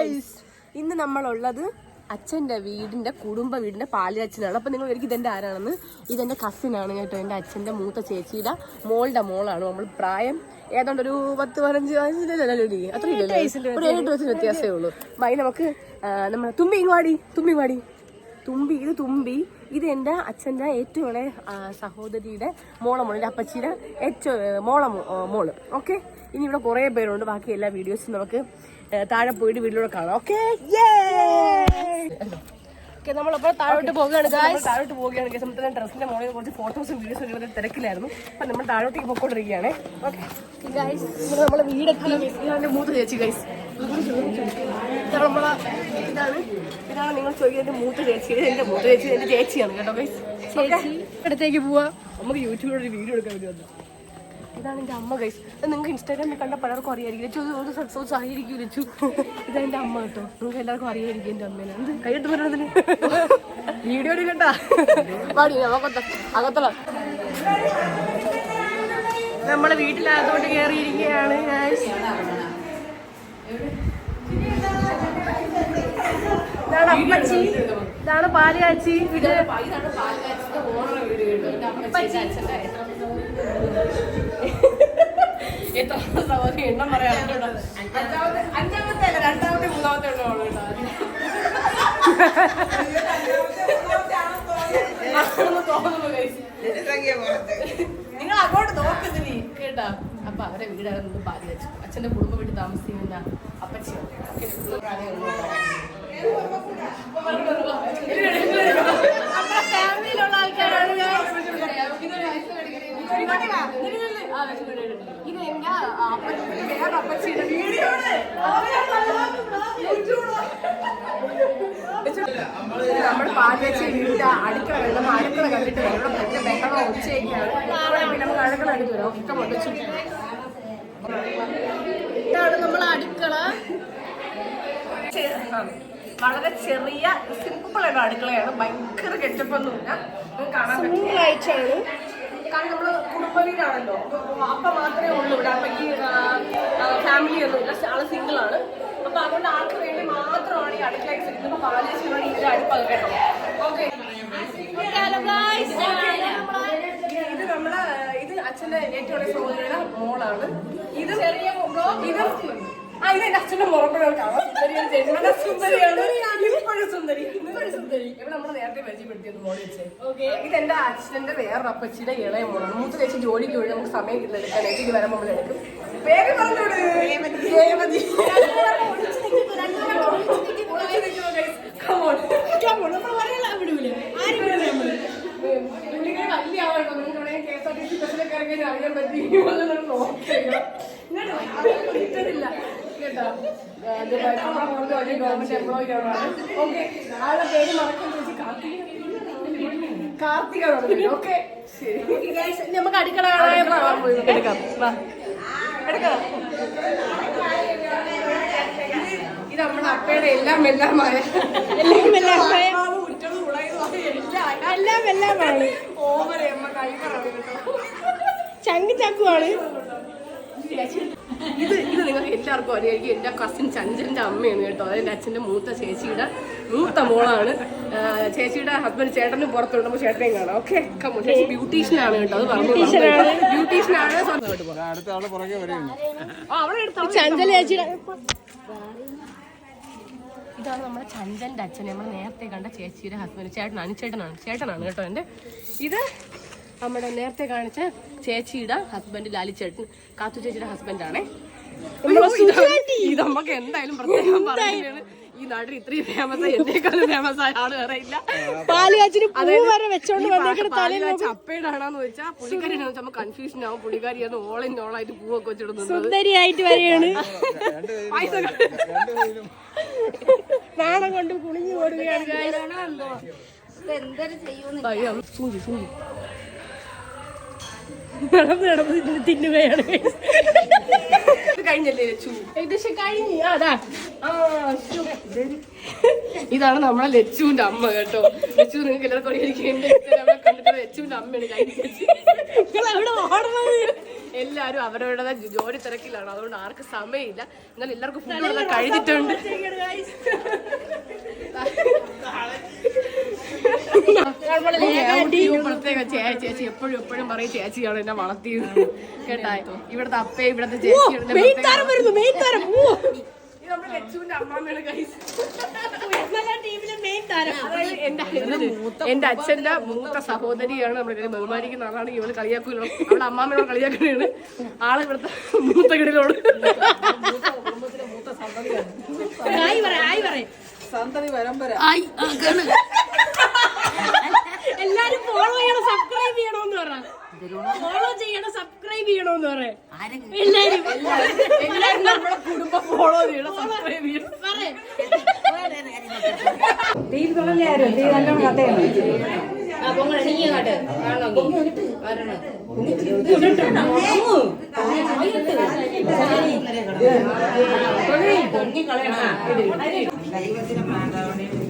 Guys ഇന്ന് നമ്മളുള്ളത് അച്ഛന്റെ വീടിന്റെ കുടുംബ വീടിന്റെ പാലിയച്ഛനാണ് അപ്പൊ നിങ്ങൾ എനിക്ക് ഇതെന്റെ ആരാണെന്ന്. ഇതെന്റെ കസിനാണ് ആണ് കേട്ടോ എന്റെ അച്ഛന്റെ മൂത്ത ചേച്ചിയുടെ മോളുടെ മോളാണ്. നമ്മൾ പ്രായം ഏതാണ്ട് ഒരു പത്ത് പതിനഞ്ച് വയസ്സിലല്ലേ അത്രയും ഒരു ഏഴ് വയസ്സിന് വ്യത്യാസമേ ഉള്ളൂ. മൈ നമുക്ക് നമ്മൾ തുമ്പി ഇങ്ങാടി തുമ്പി വാടി. തുമ്പി ഇത് തുമ്പി. ഇത് എന്റെ അച്ഛന്റെ ഏറ്റവും ഇളയ സഹോദരിയുടെ മോളെ എന്റെ അപ്പച്ചിയുടെ ഏറ്റവും മോളെ മോൾ. ഓക്കെ ഇനി ഇവിടെ കുറേ പേരുണ്ട്. ബാക്കി എല്ലാ വീഡിയോസും നമുക്ക് താഴെ പോയിട്ട് വീട്ടിലൂടെ കാണാം. ഓക്കെ ഓക്കെ നമ്മളപ്പോൾ താഴോട്ട് പോവുകയാണ്. താഴോട്ട് പോവുകയാണ്. സമയത്ത് തന്നെ ഡ്രസ്സിന്റെ മോളിൽ കുറച്ച് ഫോട്ടോസും വീഡിയോസും ഒക്കെ തിരക്കിലായിരുന്നു. അപ്പം നമ്മൾ താഴോട്ടേക്ക് പോയിക്കൊണ്ടിരിക്കുകയാണ്. ഓക്കെ നമ്മളെ വീടൊക്കെ ഇതാണ് മൂത്ത് ചേച്ചി ഗൈസ് ഇതാണ് നമ്മളെ ഇതാണ്. ഇതാണ് നിങ്ങൾ ചോദിക്കുന്നത് മൂത്ത് ചേച്ചി. എന്റെ മൂത്ത് ചേച്ചി എന്റെ ചേച്ചിയാണ് കേട്ടോ ഗൈസ് അടുത്തേക്ക് പോവാ. നമുക്ക് യൂട്യൂബിൽ ഒരു വീഡിയോ എടുക്കാൻ വേണ്ടി വന്നു. ഇതാണ് എന്റെ അമ്മ ഗൈസ് നിങ്ങൾക്ക് ഇൻസ്റ്റാഗ്രാമിൽ കണ്ട പലർക്കും അറിയായിരിക്കും. ഒരു സക്സസ് ആയിരിക്കും ലച്ചു. ഇതാണ് എന്റെ അമ്മ കേട്ടോ. നിങ്ങൾക്ക് എല്ലാവർക്കും അറിയായിരിക്കും എന്റെ അമ്മേനെ. എന്ത് കൈയിട്ട് പറയണതിന് വീഡിയോ കേട്ടാ പാടി അകത്തള. നമ്മളെ വീട്ടിലകത്തോട്ട് കയറിയിരിക്കുകയാണ് ഇതാണ് അമ്മച്ചി ഇതാണ് പാൽ കാച്ചി ഇത് എത്ര സഹോദരി എണ്ണം പറയാം അഞ്ചാമത്തെ അഞ്ചാമത്തെ അല്ല രണ്ടാമത്തെ മൂന്നാമത്തെ guys. നിങ്ങൾ അങ്ങോട്ട് നോക്കുന്നില്ലേ കേട്ടാ? അപ്പൊ അവരെ വീടാകുന്നത് പാതി വെച്ചു അച്ഛന്റെ കുടുംബ വീട്ടിൽ താമസിക്കുന്ന നമ്മുടെ ഫാമിലിയിലുള്ള ആൾക്കാരാണ് ഇത് നമ്മൾ പാൽ വെച്ച് വീട്ടിൽ അടുക്കള അടുക്കള കണ്ടിട്ട് വെള്ളം ഭയങ്കര ബഹളം ഉച്ചയൊക്കെയാണ് പിന്നെ നമുക്ക് അടുക്കള വരാം. ഒക്കെ ഇതാണ് നമ്മളെ അടുക്കള. വളരെ ചെറിയ സിമ്പിൾ ആയിട്ട് അടുക്കളയാണ്. ഭയങ്കര കെട്ടപ്പൊന്നുമില്ല. കാണാൻ പറ്റിയാണ് കാരണം നമ്മൾ കുടുംബ വീടാണല്ലോ അപ്പ മാത്രമേ ഉള്ളൂ ഇവിടെ. ഈ ഫാമിലി ഒന്നും ഇല്ല. ആൾ സിംഗിൾ ആണ്. അപ്പൊ അതുകൊണ്ട് ആൾക്ക് വേണ്ടി മാത്രമാണ് ഈ അടുക്കളയ്ക്ക് പാലേശ്വരം ഇതിന്റെ അടുപ്പാണ് കേട്ടോ ഓക്കെ ഇത് നമ്മളെ ഇത് അച്ഛന്റെ ഏറ്റവും സഹോദരിയുടെ മോളാണ്. ഇത് ചെറിയ ഇത് ഇത് എന്റെ അച്ഛന്റെ മുറപ്പിലാണ് കാണാം സുന്ദരിയാണ്. സുന്ദരിയാണ്. ഇപ്പോഴും സുന്ദരി. ഇപ്പോഴും സുന്ദരി. ഇവിടെ നമ്മൾ നേരത്തെ പരിചയപ്പെടുത്തിയത് മോളി വെച്ചേ ഇത് എന്റെ അച്ഛന്റെ വേറെ അപ്പച്ചിയുടെ ഇളയ മോളാണ്. മൂത്ത് ചേച്ചി ജോലിക്ക് വേണ്ടി നമുക്ക് സമയം കിട്ടില്ല. എടുക്കാൻ. എനിക്ക് വരാൻ നമ്മൾ എടുക്കും. പേര് പറഞ്ഞോട്. വലിയ ആളാട്ടോ നിങ്ങൾക്ക് ഇവിടെ K S R T C ബസ്സിലൊക്കെ ഇറങ്ങി അറിയാൻ പറ്റി അതൊന്നും കേട്ടോ. അത് നമ്മളെ പുറത്ത് വലിയ ഗവൺമെന്റ് എംപ്ലോയി ആണ്. ഓക്കെ ആളുടെ പേര് മറക്കാൻ കാർത്തിക ഓക്കെ. നമുക്ക് അടുക്കള എടുക്കാം. വാ. എടുക്കാം. ഇത് നമ്മുടെ അപ്പയുടെ എല്ലാം എല്ലാമായ. എല്ലാം എല്ലാമായ. എല്ലാം എല്ലാം എല്ലാമാണ് ഓവർ അമ്മ ചങ്ക് ചക്കുവാണ് ഇത് ഇത് നിങ്ങൾക്ക് എല്ലാവർക്കും അറിയായിരിക്കും എന്റെ കസിൻ ചഞ്ചലിന്റെ അമ്മയാണ് കേട്ടോ. അതെന്റെ അച്ഛന്റെ മൂത്ത ചേച്ചിയുടെ മൂത്ത മോളാണ്. ചേച്ചിയുടെ ഹസ്ബൻഡ് ചേട്ടനും പുറത്തുണ്ട്. അപ്പോൾ ചേട്ടനെയും കാണാം. ഓക്കെ കമ്മോ ചേച്ചി ബ്യൂട്ടീഷ്യനാണ് കേട്ടോ. അത് പറഞ്ഞു ബ്യൂട്ടീഷ്യനാണ് ചഞ്ചല ചേച്ചിയുടെ ഇതാണ് നമ്മുടെ ചഞ്ചന്റെ അച്ഛൻ. നമ്മൾ നേരത്തെ കണ്ട ചേച്ചിയുടെ ഹസ്ബൻഡ് ചേട്ടനാണ് ചേട്ടനാണ്. ചേട്ടനാണ് കേട്ടോ എന്റെ ഇത് നമ്മുടെ നേരത്തെ കാണിച്ച ചേച്ചിയുടെ ഹസ്ബൻഡ് ലാലിച്ചേട്ടൻ. കാത്തു ചേച്ചിയുടെ ഹസ്ബൻഡാണേ ഇത് നമുക്ക് എന്തായാലും പ്രത്യേകം പറയുകയാണ്. ഈ നാട്ടിൽ ഇത്രയും ഫേമസ് എന്നേക്കാളും ഫേമസ് ആയ ആൾ വേറെ ഇല്ല. പാൽ കാച്ചിന് പൂ വരെ വെച്ചോണ്ട് വന്നേക്കണ തലയിൽ അപ്പേടാണെന്ന് വെച്ചാൽ പുള്ളിക്കാരിയാണെന്ന് വെച്ചാൽ കൺഫ്യൂഷൻ ആവും. പുള്ളിക്കാരിയാണ് ഇൻ ഓൾ പൂവൊക്കെ വെച്ചിടുന്നത്. സുന്ദരിയായിട്ട് വരെയാണ് നാണം കൊണ്ട് കുളിഞ്ഞു ഓടുകയാണ് അയ്യോ, സൂചി സൂചി നടന്ന് നടന്ന് തിന്നുകയാണ്. കഴിഞ്ഞല്ലേ ലച്ചു? ഏകദേശം കഴിഞ്ഞു. അതാ. ഇതാണ് നമ്മളെ ലച്ചുവിന്റെ അമ്മ കേട്ടോ. ലച്ചു നിങ്ങൾക്ക് എല്ലാവർക്കും കണ്ടിട്ട് ലച്ചുവിന്റെ അമ്മയാണ് എല്ലാരും എല്ലാവരും അവരവരുടെ ജോലി തിരക്കിലാണ്. അതുകൊണ്ട് ആർക്കും സമയമില്ല. എന്നാൽ എല്ലാവർക്കും ഫുഡ് കഴിഞ്ഞിട്ടുണ്ട്. പ്രത്യേക ചേച്ചി ചേച്ചി എപ്പോഴും എപ്പോഴും പറയും ചേച്ചിയാണ് എന്നെ വളർത്തിയത്. ഇവിടുത്തെ ഇവിടുത്തെ എന്റെ അച്ഛന്റെ മൂത്ത സഹോദരിയാണ് നമ്മുടെ ബഹുമാനിക്കുന്ന ആളാണ്. ഇവൾ കളിയാക്കൂലോ. അവളെ അമ്മാമ്മയോട് കളിയാക്കണേണ് ആൾ ഇവിടുത്തെ മൂത്ത കിടിലോട്. സന്തതി പരമ്പര എല്ലാരും ഫോളോ ചെയ്യണം സബ്സ്ക്രൈബ് ചെയ്യണോന്ന് പറ ഫോളോ ചെയ്യണം സബ്സ്ക്രൈബ് ചെയ്യണോന്ന് പറ എല്ലാരും എല്ലാരും നമ്മുടെ കുടുംബം ഫോളോ ചെയ്യണം സബ്സ്ക്രൈബ് ചെയ്യണം ദൈവത്തിന്റെ മാതാവിനെയും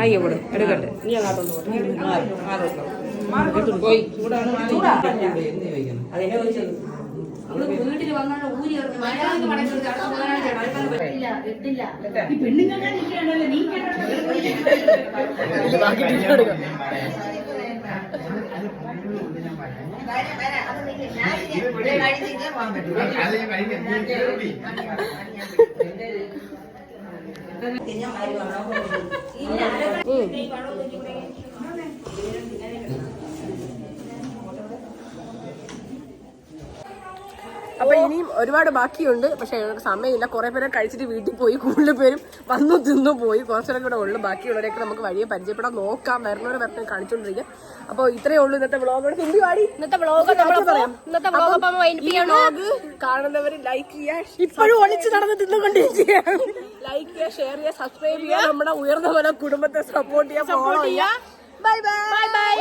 അയ്യോ കൂടെ എടുക്കട്ടെ. നീ അങ്ങോട്ട് പോയി. അതിനെ വീട്ടിൽ വന്നാൽ ഊരി ഇറങ്ങി Tenía mayor. അപ്പൊ ഇനിയും ഒരുപാട് ബാക്കിയുണ്ട്. പക്ഷെ ഞങ്ങൾക്ക് സമയമില്ല. കുറെ പേരെ കഴിച്ചിട്ട് വീട്ടിൽ പോയി. കൂടുതൽ പേരും വന്നു തിന്നു പോയി. കുറച്ചുകൂടെ കൂടെ ഉള്ളു. ബാക്കിയുള്ളവരെയൊക്കെ നമുക്ക് വഴിയെ പരിചയപ്പെടാൻ നോക്കാം. വരണവരെ വരണം കാണിച്ചോണ്ടിരിക്കുക അപ്പൊ ഇത്രയേ ഉള്ളൂ ഇന്നത്തെ വ്ളോഗ് ഹിന്ദി പാടി ഇന്നത്തെ വ്ളോഗ് ഇന്നത്തെ വ്ളോഗ് കാണുന്നവർ ലൈക്ക് ചെയ്യുക ഇപ്പോഴും ഒളിച്ചു നടന്ന് തിന്നുകൊണ്ടിരിക്കുകയാണ്. ലൈക്ക് ചെയ്യുക ഷെയർ ചെയ്യുക സബ്സ്ക്രൈബ് ചെയ്യുക. നമ്മുടെ ഉയർന്ന പോലെ കുടുംബത്തെ സപ്പോർട്ട് ചെയ്യുക ഫോളോ ചെയ്യുക. Bye bye bye bye